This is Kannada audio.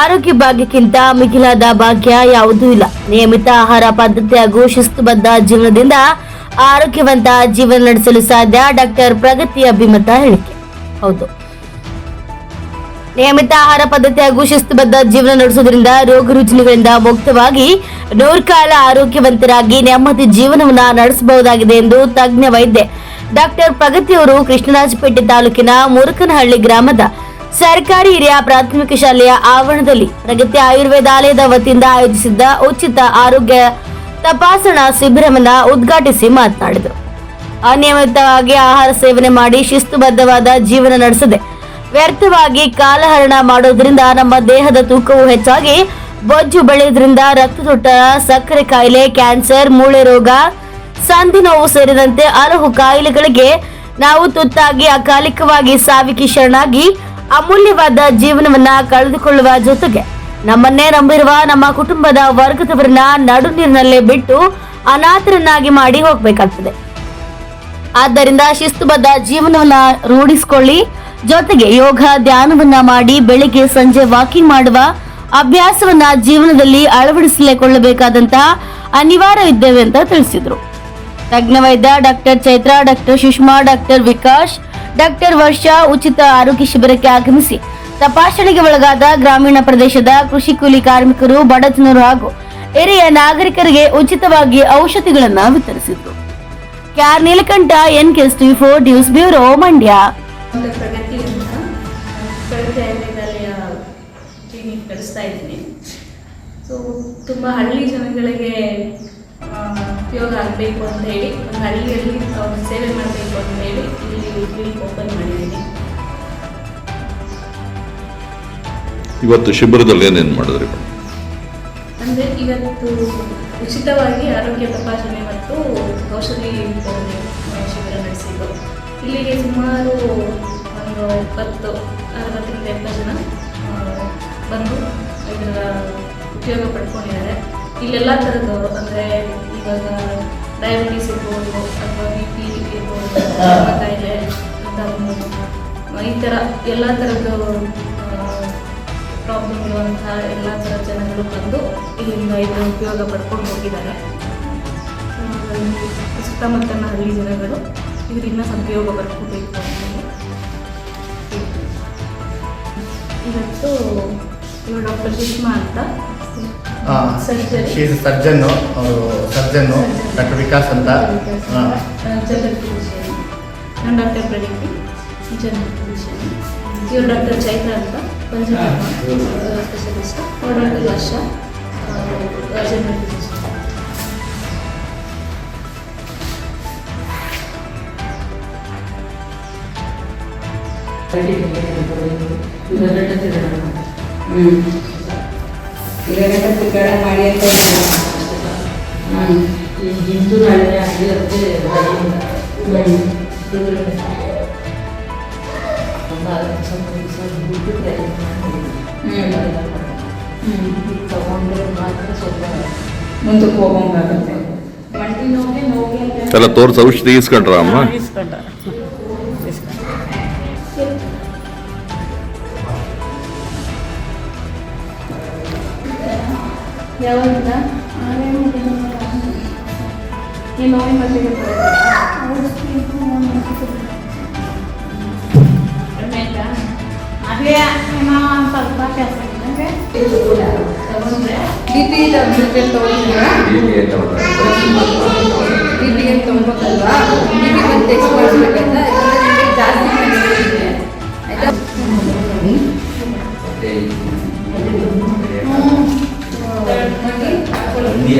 ಆರೋಗ್ಯ ಭಾಗ್ಯಕ್ಕಿಂತ ಮಿಗಿಲಾದ ಭಾಗ್ಯ ಯಾವುದೂ ಇಲ್ಲ. ನಿಯಮಿತ ಆಹಾರ ಪದ್ಧತಿ ಹಾಗೂ ಶಿಸ್ತುಬದ್ಧ ಜೀವನದಿಂದ ಆರೋಗ್ಯವಂತ ಜೀವನ ನಡೆಸಲು ಸಾಧ್ಯ ಡಾಕ್ಟರ್ ಪ್ರಗತಿ ಅಭಿಮತ ಹೇಳಿಕೆ. ಹೌದು. ನಿಯಮಿತ ಆಹಾರ ಪದ್ಧತಿ ಹಾಗೂ ಶಿಸ್ತುಬದ್ಧ ಜೀವನ ನಡೆಸುವುದರಿಂದ ರೋಗ ರುಜಿನಗಳಿಂದ ಮುಕ್ತವಾಗಿ ನೂರ್ಕಾಲ ಆರೋಗ್ಯವಂತರಾಗಿ ನೆಮ್ಮದಿ ಜೀವನವನ್ನ ನಡೆಸಬಹುದಾಗಿದೆ ಎಂದು ತಜ್ಞ ವೈದ್ಯ ಡಾಕ್ಟರ್ ಪ್ರಗತಿಯವರು ಕೃಷ್ಣರಾಜಪೇಟೆ ತಾಲೂಕಿನ ಮುರುಕನಹಳ್ಳಿ ಗ್ರಾಮದ ಸರ್ಕಾರಿ ಹಿರಿಯ ಪ್ರಾಥಮಿಕ ಶಾಲೆಯ ಆವರಣದಲ್ಲಿ ಪ್ರಗತಿ ಆಯುರ್ವೇದಾಲಯದ ವತಿಯಿಂದ ಆಯೋಜಿಸಿದ್ದ ಉಚಿತ ಆರೋಗ್ಯ ತಪಾಸಣಾ ಶಿಬಿರವನ್ನ ಉದ್ಘಾಟಿಸಿ ಮಾತನಾಡಿದರು. ಅನಿಯಮಿತವಾಗಿ ಆಹಾರ ಸೇವನೆ ಮಾಡಿ ಶಿಸ್ತುಬದ್ಧವಾದ ಜೀವನ ನಡೆಸದೆ ವ್ಯರ್ಥವಾಗಿ ಕಾಲಹರಣ ಮಾಡೋದ್ರಿಂದ ನಮ್ಮ ದೇಹದ ತೂಕವು ಹೆಚ್ಚಾಗಿ ಬೊಜ್ಜು ಬೆಳೆಯೋದ್ರಿಂದ ರಕ್ತದೊತ್ತಡ, ಸಕ್ಕರೆ ಕಾಯಿಲೆ, ಕ್ಯಾನ್ಸರ್, ಮೂಳೆ ರೋಗ, ಸಂಧಿ ನೋವು ಸೇರಿದಂತೆ ಹಲವು ಕಾಯಿಲೆಗಳಿಗೆ ನಾವು ತುತ್ತಾಗಿ ಅಕಾಲಿಕವಾಗಿ ಸಾವಿಗೆ ಶರಣಾಗಿ ಅಮೂಲ್ಯವಾದ ಜೀವನವನ್ನ ಕಳೆದುಕೊಳ್ಳುವ ಜೊತೆಗೆ ನಮ್ಮನ್ನೇ ನಂಬಿರುವ ನಮ್ಮ ಕುಟುಂಬದ ವರ್ಗದವರನ್ನ ನಡು ನೀರಿನಲ್ಲೇ ಬಿಟ್ಟು ಅನಾಥರನ್ನಾಗಿ ಮಾಡಿ ಹೋಗ್ಬೇಕಾಗ್ತದೆ. ಆದ್ದರಿಂದ ಶಿಸ್ತುಬದ್ಧ ಜೀವನವನ್ನ ರೂಢಿಸಿಕೊಳ್ಳಿ. ಜೊತೆಗೆ ಯೋಗ, ಧ್ಯಾನವನ್ನ ಮಾಡಿ ಬೆಳಿಗ್ಗೆ ಸಂಜೆ ವಾಕಿಂಗ್ ಮಾಡುವ ಅಭ್ಯಾಸವನ್ನ ಜೀವನದಲ್ಲಿ ಅಳವಡಿಸಿಕೊಳ್ಳಬೇಕಾದಂತಹ ಅನಿವಾರ್ಯ ಇದ್ದೇವೆ ಅಂತ ತಿಳಿಸಿದ್ರು. ತಜ್ಞ ವೈದ್ಯ doctor Chaitra, doctor Sushma, doctor Vikas doctor Varsha ಉಚಿತ ಆರೋಗ್ಯ ಶಿಬಿರಕ್ಕೆ ಆಗಮಿಸಿ ತಪಾಸಣೆಗೆ ಒಳಗಾದ ಗ್ರಾಮೀಣ ಪ್ರದೇಶದ ಕೃಷಿ ಕೂಲಿ ಕಾರ್ಮಿಕರು ಬಡತನರು ಹಾಗೂ ಹಿರಿಯ ನಾಗರಿಕರಿಗೆ ಉಚಿತವಾಗಿ ಔಷಧಿಗಳನ್ನ ವಿತರಿಸಿದ್ರು. Char Neelakanta N K S T four news bureau, Mandya. Clinic ನಡೆಸ್ತಾ ಇದ್ದೀನಿ. ಸೊ ತುಂಬ ಹಳ್ಳಿ ಜನಗಳಿಗೆ ಉಪಯೋಗ ಆಗಬೇಕು ಅಂತ ಹೇಳಿ ಒಂದು ಹಳ್ಳಿಯಲ್ಲಿ ಅವ್ರು ಸೇವೆ ಮಾಡಬೇಕು ಅಂತ ಹೇಳಿ ಇಲ್ಲಿ ಕ್ಲಿನಿಕ್ ಓಪನ್ ಮಾಡಿದ್ದೀನಿ. ಇವತ್ತು ಶಿಬಿರದಲ್ಲಿ ಏನೇನು ಮಾಡಿದ್ರಿ? ಅಂದರೆ ಇವತ್ತು ಉಚಿತವಾಗಿ ಆರೋಗ್ಯ ತಪಾಸಣೆ ಮತ್ತು ಔಷಧಿ ಶಿಬಿರ ನಡೆಸಿದ್ದು. ಇಲ್ಲಿಗೆ ಸುಮಾರು ಒಂದು ಇಪ್ಪತ್ತು ಅರವತ್ತರಿಂದ ಎಪ್ಪತ್ತು ಜನ ಬಂದು ಇದರ ಉಪಯೋಗ ಪಡ್ಕೊಂಡಿದ್ದಾರೆ. ಇಲ್ಲೆಲ್ಲ ಥರದವರು ಅಂದರೆ ಇವಾಗ ಡಯಾಬಿಟೀಸ್ ಇರ್ಬೋದು ಅಥವಾ ಬಿ ಪಿ ಇರ್ಬೋದು ಕಾಯಿಲೆ ಈ ಥರ ಎಲ್ಲ ಥರದ್ದು ಪ್ರಾಬ್ಲಮ್ ಇರುವಂತಹ ಎಲ್ಲ ಥರ ಜನಗಳು ಬಂದು ಇಲ್ಲಿಂದ ಇದರ ಉಪಯೋಗ ಪಡ್ಕೊಂಡು ಹೋಗಿದ್ದಾರೆ. ಸುತ್ತಮುತ್ತಲಿನ ಹಳ್ಳಿ ಜನಗಳು ಇದರಿಂದ ಸದುಪಯೋಗ ಪಡ್ಕೋಬೇಕು. ಇವತ್ತು ಇವರು ಡಾಕ್ಟರ್ ಸುಷ್ಮಾ ಅಂತ ಸರ್ಜರಿ ಸರ್ಜನ್ನು ಅವರು ಸರ್ಜನ್ನು ಡಾಕ್ಟರ್ ವಿಕಾಸ್ ಅಂತ. ಹಾಂ ಜನರಲ್ ಫಿಸಿಷಿಯನ್ ನಾನು ಡಾಕ್ಟರ್ ಪ್ರದೀಪಿ. ಜನರಲ್ ಫಿಸಿಷಿಯನ್ ಇವರು ಡಾಕ್ಟರ್ ಚೈತ್ರ ಅಂತ. ಪಂಚಕರ್ಮ ಸ್ಪೆಷಲಿಸ್ಟ್ ಅವ್ರು ಡಾಕ್ಟರ್ ವರ್ಷ. ಜನರಲ್ ಫಿಸಿಷಿಯನ್ ಇರಗಂಟ ತಿರ್ಗಾಡ ಮಾಡಿ ಅಂತ ಈ ಹಿಂದೂ ನಾಳೆ ಆಗಿರುತ್ತೆ ಹ್ಞೂ ತಗೊಂಡ್ರೆ ಮಾತ್ರ ಸ್ವಲ್ಪ ಮುಂದಕ್ಕೆ ಹೋಗೋಂಗಾಗುತ್ತೆ. ಎಲ್ಲ ತೋರಿಸಿ ಔಷಧಿ ಇಸ್ಕೊಂಡ್ರ ಅಮ್ಮ? ಇಸ್ಕೊಂಡ ಯಾವಾಗ ಈ ನೋವಿನ ಮಟ್ಟಿಗೆ ಅದೇ ಏನೋ ಒಂದು ಸ್ವಲ್ಪ ಕೆಲಸ ಪಿ ಟ್ಯಾಬ್ಲೆಟ್ ತೊಗೊಂಡಿದ್ದೀರಾ ಬಿ ಪಿ ಏನು ತೊಗೊಬೇಕಲ್ವಾ ಬಿ ಪಿ ಬಂದು ಟೆಸ್ಟ್ ಮಾಡಿಸ್ಬೇಕಂತ ఉంది